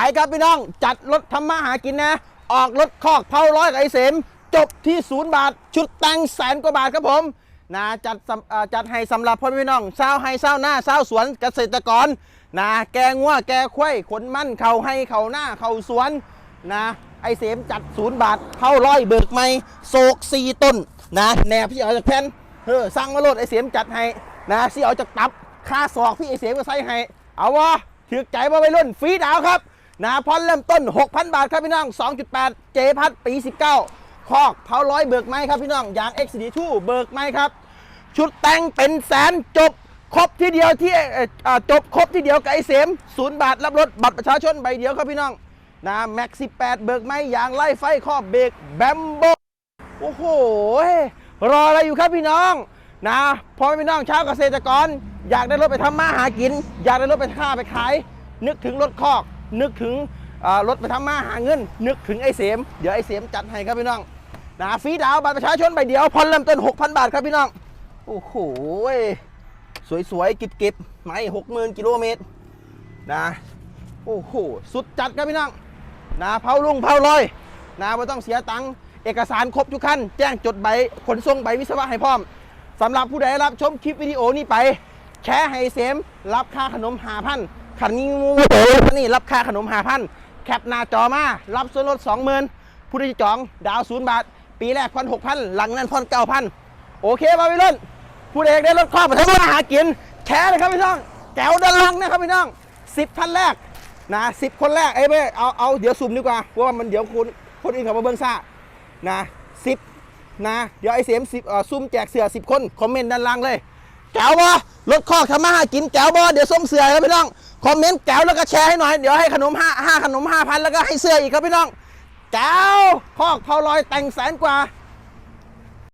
ไปครับพี่น้อง จัดรถทำมาหากินนะ ออกรถคอกเผาร้อยไอเสมจบที่ศูนย์บาท ชุดแต่งแสนกว่าบาทครับผมนะจัดสำเอ่อจัดให้สำหรับพ่อพี่น้องชาวไฮชาวหน้าชาวสวนเกษตรกรนะแกงวัวแกควยขนมั่นเขาให้เขาหน้าเขาสวนนะไอเสมจัดศูนย์บาทเผาร้อยเบิกไม่โศกสี่ต้นนะแหนบที่เอาจากแผ่นเออสั่งมาโลดไอเสมจัดให้นะที่เอาจากตับค่าศอกพี่ไอเสมก็ใส่ให้เอาวะถือใจว่าไปรุ่นฟรีดาวครับ นะพอนเริ่มต้น 6,000 บาทครับพี่น้อง 2.8 เจพัดปี 19 คอกเผาร้อยเบิกไม้ครับพี่น้องยาง XD2 เบิกไม้ครับ ชุดแต่งเป็นแสนจบครบที่เดียวที่จบครบที่เดียวกับไอเสมศูนย์บาทรับรถบัตรประชาชนใบเดียวครับพี่น้องนะแม็ก18 เบิกไม้ยางไล่ไฟครอบเบรกแบมโบโอ้โห รออะไรอยู่ครับพี่น้องนะพ่อพี่น้องชาวเกษตรกร อยากได้รถไปทำมาหากิน อยากได้รถไปค่าไปขาย นึกถึงรถคอก นึกถึงรถไปทำมาหาเงิน นึกถึงไอ้เสม เดี๋ยวไอ้เสมจัดให้ครับพี่น้องนะฟรีดาวน์บัตรประชาชนใบเดียวผ่อนเริ่มต้น6,000 บาทครับพี่น้อง โอ้โหสวยๆกิบๆไม่หกหมื่นกิโลเมตรนะโอ้โหสุดจัดครับพี่น้องนะเผาลุงเผาลอยนะไม่ต้องเสียตังค์เอกสารครบทุกขั้น แจ้งจดใบขนส่งใบวิศวะให้พร้อมสำหรับผู้ใดรับชมคลิปวิดีโอนี้ไป แชร์ให้เสม รับค่าขนมหาพัน ขันนี้งูโหนี่รับค่าขนมหาพันแคปหน้าจอมารับส่วนลดสองหมื่นผู้ที่จองดาวศูนย์บาท ปีแรกพันหกพันหลังนั้นพันเก้าพันโอเคบาวิลอนผู้ใดอกได้รถครอบไปทำมาหากินแชร์เลยครับพี่น้องแกวด้านล่างนะครับพี่น้องสิบท่านแรกนะสิบคนแรกเอ้ยไม่เอาเอาเดี๋ยวสุ่มดีกว่าเพราะว่ามันเดี๋ยวคนคนอื่นเขามาเบิ้งซ่านะสิบนะเดี๋ยวไอ้เสียมสิบเออซุ่มแจกเสือสิบคนคอมเมนต์ด้านล่างเลย แก้วบอรถคอกทำมาหากินแก้วบอเดี๋ยวส้มเสือครับพี่น้องคอมเมนต์แก้วแล้วก็แชร์ให้หน่อยเดี๋ยวให้ขนมห้าห้าขนมห้าพันแล้วก็ให้เสื้ออีกครับพี่น้องแก้วคอกเผาลอยแต่งแสนกว่า